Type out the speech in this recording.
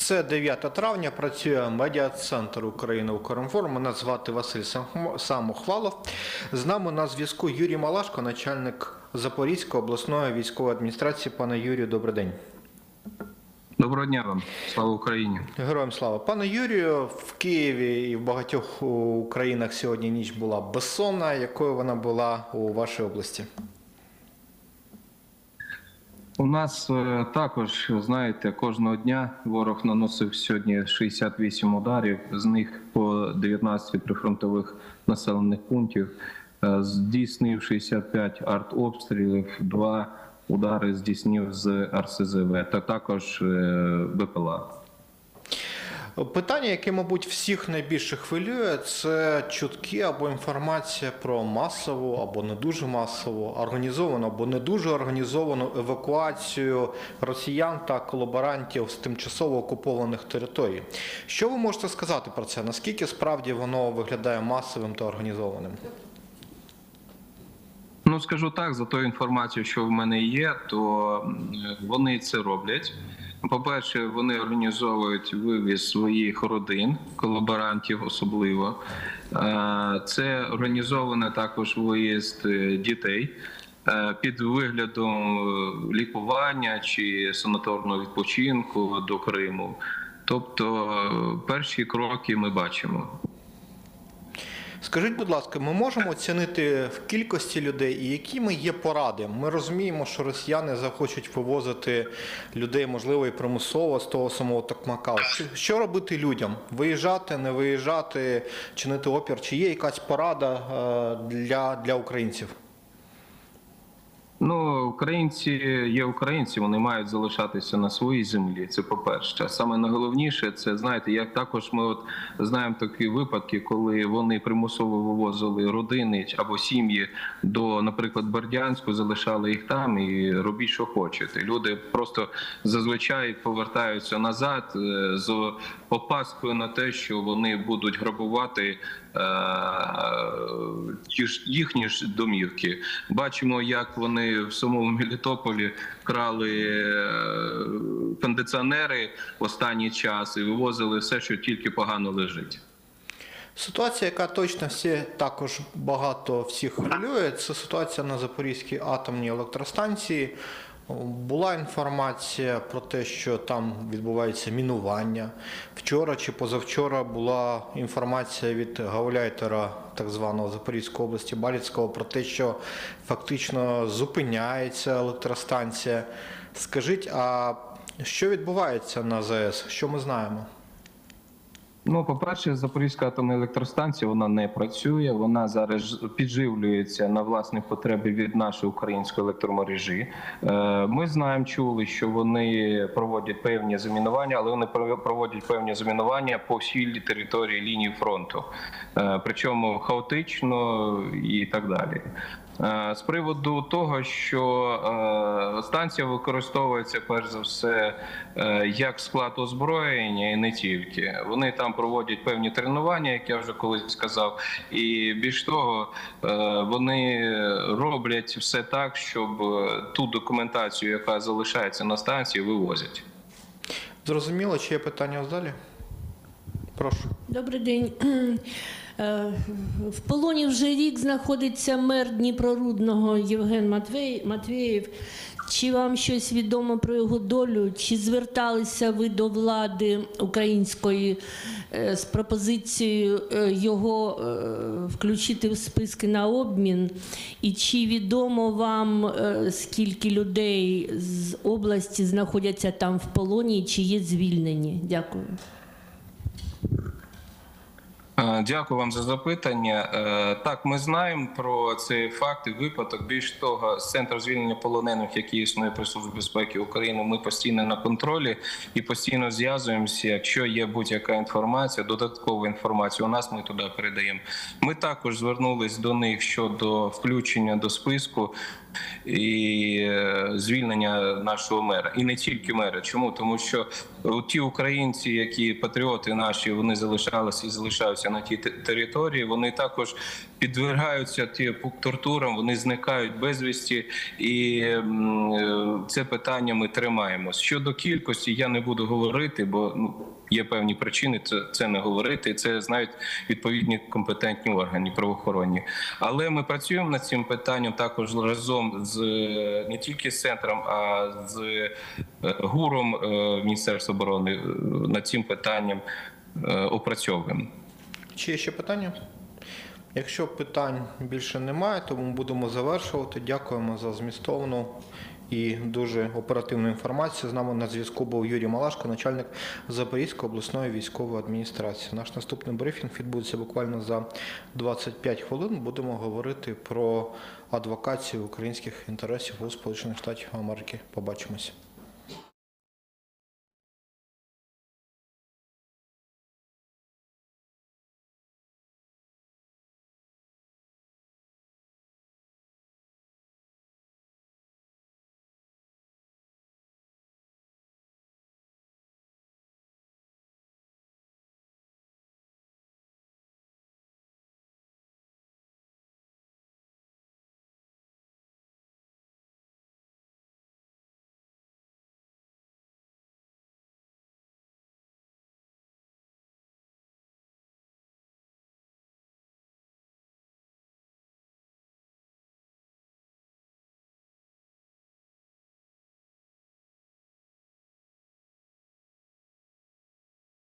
Це 9 травня. Працює медіа-центр України Укрінформ. Мене звати Василь Самохвалов. З нами на зв'язку Юрій Малашко, начальник Запорізької обласної військової адміністрації. Пане Юрію, добрий день. Доброго дня вам, слава Україні. Героям слава. Пане Юрію, в Києві і в багатьох у країнах сьогодні ніч була безсонна. Якою вона була у вашій області? У нас е, також, знаєте, кожного дня ворог наносив сьогодні 68 ударів, з них по 19 прифронтових населених пунктів. Е, Здійснив 65 артобстрілів, два удари здійснив з РСЗВ та також е, БПЛА. Питання, яке, мабуть, всіх найбільше хвилює, це чутки або інформація про масову або не дуже масову, організовану або не дуже організовану евакуацію росіян та колаборантів з тимчасово окупованих територій. Що ви можете сказати про це? Наскільки справді воно виглядає масовим та організованим? Ну скажу так, за тою інформацією, що в мене є, то вони це роблять. По-перше, вони організовують вивіз своїх родин, колаборантів особливо. Е, Це організований також виїзд е, дітей е, під виглядом лікування чи санаторного відпочинку до Криму. Тобто перші кроки ми бачимо. Скажіть, будь ласка, ми можемо оцінити в кількості людей і якими є поради? Ми розуміємо, що росіяни захочуть вивозити людей, можливо, і примусово з того самого Токмака. Що- Що робити людям? Виїжджати, не виїжджати, чинити опір? Чи є якась порада е, для, для українців? Ну, українці є українці, вони мають залишатися на своїй землі. Це по-перше. Саме найголовніше, це знаєте, як також ми от знаємо такі випадки, коли вони примусово вивозили родини або сім'ї до, наприклад, Бердянську, залишали їх там і робіть, що хочете. Люди просто зазвичай повертаються назад е, з опаскою на те, що вони будуть грабувати е, їхні ж домівки. Бачимо, як вони в самому Мелітополі крали е, кондиціонери в останній час і вивозили все, що тільки погано лежить. Ситуація, яка точно всі також багато всіх хвилює, це ситуація на Запорізькій атомній електростанції. Була інформація про те, що там відбувається мінування. Вчора чи позавчора була інформація від гауляйтера так званого Запорізької області Баліцького про те, що фактично зупиняється електростанція. Скажіть, а що відбувається на ЗАЕС? Що ми знаємо? Ну, по-перше, Запорізька атомна електростанція вона не працює. Вона зараз підживлюється на власні потреби від нашої української електромережі. Е, Ми знаємо, чули, що вони проводять певні замінування, але вони проводять певні замінування по всій території лінії фронту, Е, причому хаотично і так далі. Е, З приводу того, що е, станція використовується перш за все е, як склад озброєння, і не тільки вони там проводять певні тренування, як я вже колись сказав, і більш того, вони роблять все так, щоб ту документацію, яка залишається на станції, вивозять. Зрозуміло, чи є питання в залі? Прошу. Добрий день. Е, В полоні вже рік знаходиться мер Дніпрорудного Євген Матвей, Матвєєв. Чи вам щось відомо про його долю? Чи зверталися ви до влади української е, з пропозицією е, його включити в списки на обмін? І чи відомо вам, скільки людей з області знаходяться там в полоні, чи є звільнені? Дякую. Е, Дякую вам за запитання. Е, Так, ми знаємо про цей факт і випадок. Більш того, з центру звільнення полонених, який існує при службі безпеки України, ми постійно на контролі і постійно зв'язуємося. Якщо є будь-яка інформація, додаткова інформація, у нас ми туди передаємо. Ми також звернулись до них щодо включення до списку і е, звільнення нашого мера, і не тільки мера. Чому тому, що ті українці, які патріоти наші, вони залишалися і залишаються на тій території, вони також підвергаються ті тортурам, вони зникають безвісті, і е, це питання ми тримаємо. Щодо кількості, я не буду говорити, бо ну. Є певні причини це, не говорити, і це знають відповідні компетентні органи правоохоронні. Але ми працюємо над цим питанням також разом з е, не тільки з центром, а з е, гуром Міністерства оборони над цим питанням опрацьовуємо. Чи є ще питання? Якщо питань більше немає, то ми будемо завершувати. Дякуємо за змістовну і дуже оперативну інформацію. З нами на зв'язку був Юрій Малашко, начальник Запорізької обласної військової адміністрації. Наш наступний брифінг відбудеться буквально за 25 хвилин. Будемо говорити про адвокацію українських інтересів у Сполучених Штатів Америки. Побачимося.